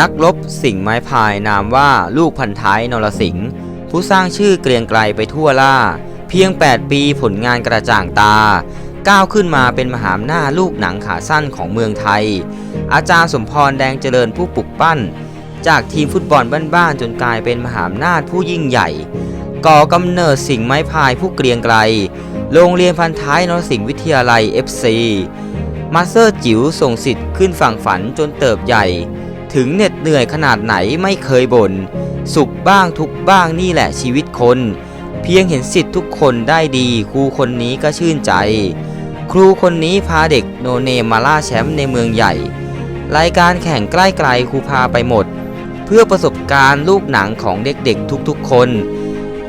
นักลบสิงไม้พายนามว่าลูกพันท้ายนรสิงห์ผู้สร้างชื่อเกรียงไกรไปทั่วล่า เพียง 8 ปีผลงานกระจ่างตา ก้าวขึ้นมาเป็นมหาอำนาจลูกหนังขาสั้นของเมืองไทย อาจารย์สมพรแดงเจริญผู้ปลุกปั้น จากทีมฟุตบอลบ้านๆจนกลายเป็นมหาอำนาจผู้ยิ่งใหญ่ ก่อกำเนิดสิงไม้พายผู้เกรียงไกรโรงเรียนพันท้ายนรสิงห์วิทยาลัย FC มาสเตอร์จิ๋วส่งสิทธิ์ขึ้นฝั่งฝันจนเติบใหญ่ ถึงเหน็ดเหนื่อยขนาดไหนไม่เคยบน่นสุขบ้างทุกบ้างนี่แหละชีวิตคน เพียงเห็นสิทธิ์ทุกคนได้ดีครูคนนี้ก็ชื่นใจ ครูคนนี้พาเด็กโนเนมมาล่าแชมป์ในเมืองใหญ่ รายการแข่งใกล้ไกลครูพาไปหมด เพื่อประสบการณ์ลูกหนังของเด็กๆทุกๆคน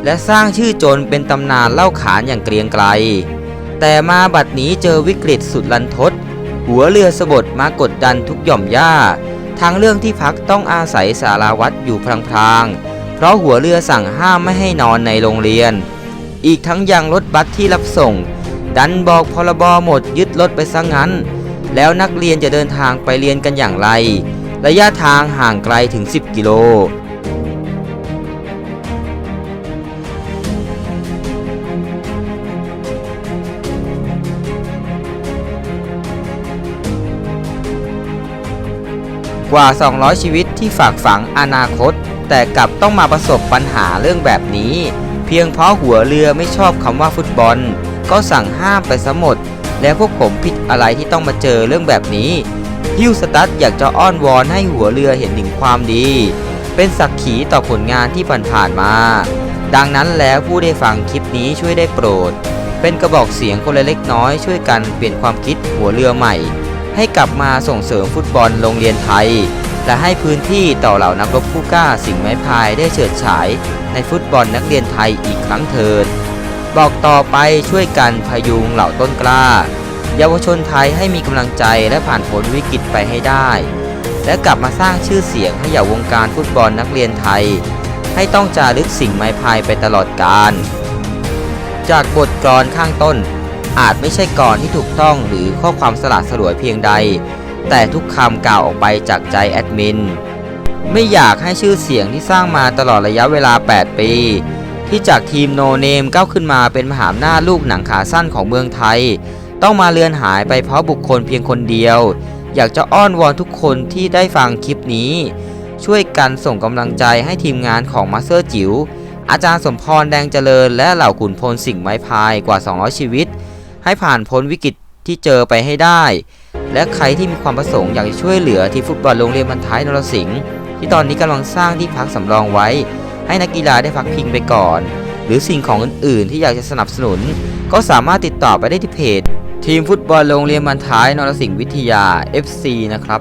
และสร้างชื่อจนเป็นตำนานเล่าขานอย่างเกรียงไกลแต่มาบัดนี้เจอวิกฤตสุดลันทด หัวเรือสะบดมากดดันทุกหย่อมย่าทางเรื่องที่พักต้องอาศัยสาราวัดอยู่พลางๆ เพราะหัวเรือสั่งห้ามไม่ให้นอนในโรงเรียน อีกทั้งยังรถบัสที่รับส่ง ดันบอกพรบหมดยึดรถไปซะงั้น แล้วนักเรียนจะเดินทางไปเรียนกันอย่างไร ระยะทางห่างไกลถึง 10 กิโล กว่า 200 ชีวิตที่ฝากฝังอนาคต แต่กลับต้องมาประสบปัญหาเรื่องแบบนี้ เพียงเพราะหัวเรือไม่ชอบคำว่าฟุตบอล ก็สั่งห้ามไปซะหมด แล้วพวกผมผิดอะไรที่ต้องมาเจอเรื่องแบบนี้ฮิวสตัดอยากจะอ้อนวอนให้หัวเรือเห็นถึงความดี เป็นสักขีต่อผลงานที่ผ่านๆมา ดังนั้นแล้วผู้ได้ฟังคลิปนี้ช่วยได้โปรด เป็นกระบอกเสียงคนเล็กน้อยช่วยกันเปลี่ยนความคิดหัวเรือใหม่ ให้กลับมาส่งเสริมฟุตบอลโรงเรียนไทย และให้พื้นที่ต่อเหล่านักรบผู้กล้าสิ่งไม้พายได้เฉิดฉาย ในฟุตบอลนักเรียนไทยอีกครั้งเถิดบอกต่อไปช่วยกันพยุงเหล่าต้นกล้า เยาวชนไทยให้มีกำลังใจและผ่านพ้นวิกฤตไปให้ได้ และกลับมาสร้างชื่อเสียงให้เหย่าวงการฟุตบอลนักเรียนไทย ให้ต้องจารึกสิ่งไม้พายไปตลอดกาลจากบทกลอนข้างต้น อาจไม่ใช่กลอนที่ถูกต้องหรือข้อความสละสลวยเพียงใด แต่ทุกคำกล่าวออกไปจากใจแอดมิน ไม่อยากให้ชื่อเสียงที่สร้างมาตลอดระยะเวลา 8 ปี ที่จากทีมโนเนมก้าวขึ้นมาเป็นมหาอำนาจลูกหนังขาสั้นของเมืองไทย ต้องมาเลือนหายไปเพราะบุคคลเพียงคนเดียว อยากจะอ้อนวอนทุกคนที่ได้ฟังคลิปนี้ ช่วยกันส่งกำลังใจให้ทีมงานของมาสเตอร์จิ๋วอาจารย์สมพรแดงเจริญและเหล่าขุนพลสิ่งไม้พายกว่า 200 ชีวิต ให้ผ่านพ้นวิกฤตที่เจอไปให้ได้ และใครที่มีความประสงค์อยากจะช่วยเหลือทีมฟุตบอลโรงเรียนบรรท้ายนรสิงห์ที่ตอนนี้กำลังสร้างที่พักสำรองไว้ ให้นักกีฬาได้พักพิงไปก่อน หรือสิ่งของอื่นๆ ที่อยากจะสนับสนุน ก็สามารถติดต่อไปได้ที่เพจ ทีมฟุตบอลโรงเรียนบรรท้ายนรสิงห์วิทยา FC นะครับ